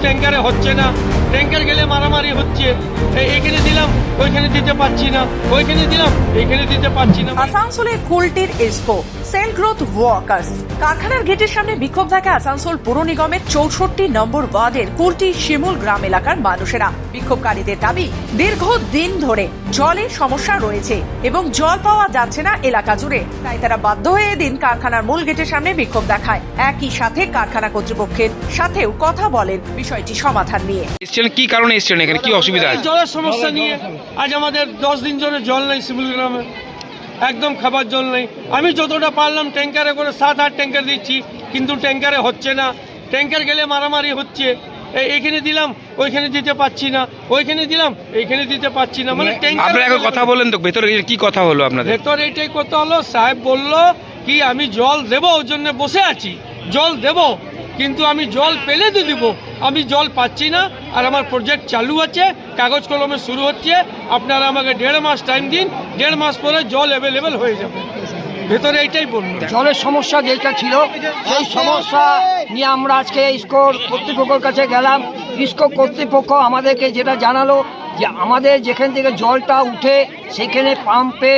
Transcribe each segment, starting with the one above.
ট্যাঙ্কারে হচ্ছে না। ট্যাঙ্কার গেলে মারামারি হচ্ছে। এখানে দিলাম। ওইখানে দিতে পারছি না ওইখানে দিলাম এইখানে দিতে পারছি না। আসানসোলের কুলটির ইস্কো সেল গ্রোথ ওয়ার্কার্স কারখানার গেটের সামনে বিক্ষোভ থাকে আসানসোল পুর নিগমের চৌষট্টি নম্বর ওয়ার্ডের কুলটি শিমুল গ্রাম এলাকার মানুষেরা। বিক্ষোভকারীদের দাবি দীর্ঘ দিন ধরে জলের সমস্যা রয়েছে এবং জল পাওয়া যাচ্ছে না এলাকা জুড়ে। তাই তারা বাধ্য হয়ে এদিন কারখানার মূল গেটের সামনে বিক্ষোভ দেখায়। একই সাথে কারখানা কর্তৃপক্ষের সাথেও কথা বলেন বিষয়টি সমাধান নিয়ে। এসছেন কি কারণে এসছেন এখানে? কি অসুবিধা জলের সমস্যা নিয়ে আজ আমাদের দশ দিন ধরে জল নেই শিমুল গ্রামে। একদম খাবার জল নেই। আমি যতটা পারলাম ট্যাঙ্কারে করে সাত আট ট্যাঙ্কার দিচ্ছি কিন্তু ট্যাঙ্কারে হচ্ছে না। ট্যাঙ্কার গেলে মারামারি হচ্ছে। এইখানে দিলাম ওইখানে দিতে পারছি না। ওইখানে দিলাম এইখানে দিতে পারছি না। মানে ট্যাঙ্কার কথা বলেন তো ভেতরে কি কথা হলো আপনাদের? ভেতর এটাই কথা হলো সাহেব বলল কি আমি জল দেব ওর জন্য বসে আছি। জল দেব। কিন্তু আমি জল পেলে তো দিব। আমি জল পাচ্ছি না, আর আমার প্রজেক্ট চালু আছে, কাগজ কলমে শুরু হচ্ছে। আপনারা আমাকে দেড় মাস টাইম দিন, দেড় মাস পরে জল অ্যাভেলেবেল হয়ে যাবে। ভেতরে এইটাই বলল জলের সমস্যা যেটা ছিল, সেই সমস্যা নিয়ে আমরা আজকে ইস্কোর কর্তৃপক্ষের কাছে গেলাম। ইস্কো কর্তৃপক্ষ আমাদেরকে যেটা জানালো, যে আমাদের যেখান থেকে জলটা উঠে, সেখানে পাম্পে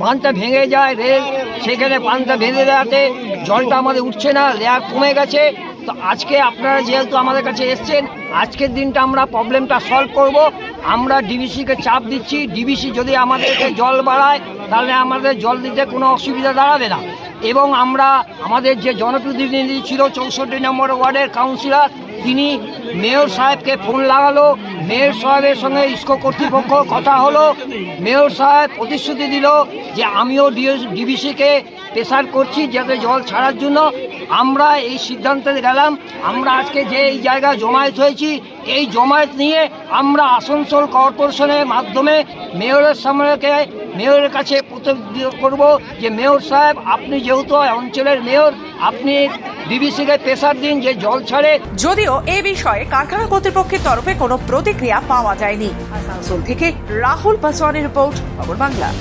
বাঁধটা ভেঙে যায় রেল সেখানে বাঁধটা ভেঙে দেওয়াতে জলটা আমাদের উঠছে না লেয়ার কমে গেছে। তো আজকে আপনারা যেহেতু আমাদের কাছে এসছেন, আজকের দিনটা আমরা প্রবলেমটা সলভ করব। আমরা ডিবিসিকে চাপ দিচ্ছি। ডিবিসি যদি আমাদেরকে জল বাড়ায়, তাহলে আমাদের জল দিতে কোনো অসুবিধা দাঁড়াবে না। এবং আমরা, আমাদের যে জনপ্রতিনিধি ছিল, চৌষট্টি নম্বর ওয়ার্ডের কাউন্সিলর তিনি মেয়র সাহেবকে ফোন লাগালো। মেয়র সাহেবের সঙ্গে ইস্কো কর্তৃপক্ষ কথা হলো। মেয়র সাহেব প্রতিশ্রুতি দিল যে আমিও ডিবিসিকে প্রেশার করছি যাতে জল ছাড়ার জন্য আমরা এই সিদ্ধান্তে গেলাম, আমরা আজকে যে এই জায়গায় জমায়েত হয়েছি, এই জমায়েত নিয়ে আমরা আসানসোল কর্পোরেশনের মাধ্যমে মেয়রের সামনে মেয়রের কাছে প্রতিনিধিত্ব করব যে, মেয়র সাহেব, আপনি যেহেতু অঞ্চলের মেয়র, আপনি বিবিসিকে প্রেসার দিন যে জল ছাড়ে। যদিও এ বিষয়ে কারখানা কর্তৃপক্ষের তরফে কোনো প্রতিক্রিয়া পাওয়া যায়নি। আসানসোল থেকে রাহুল পাসওয়ানের রিপোর্ট, খবর বাংলা।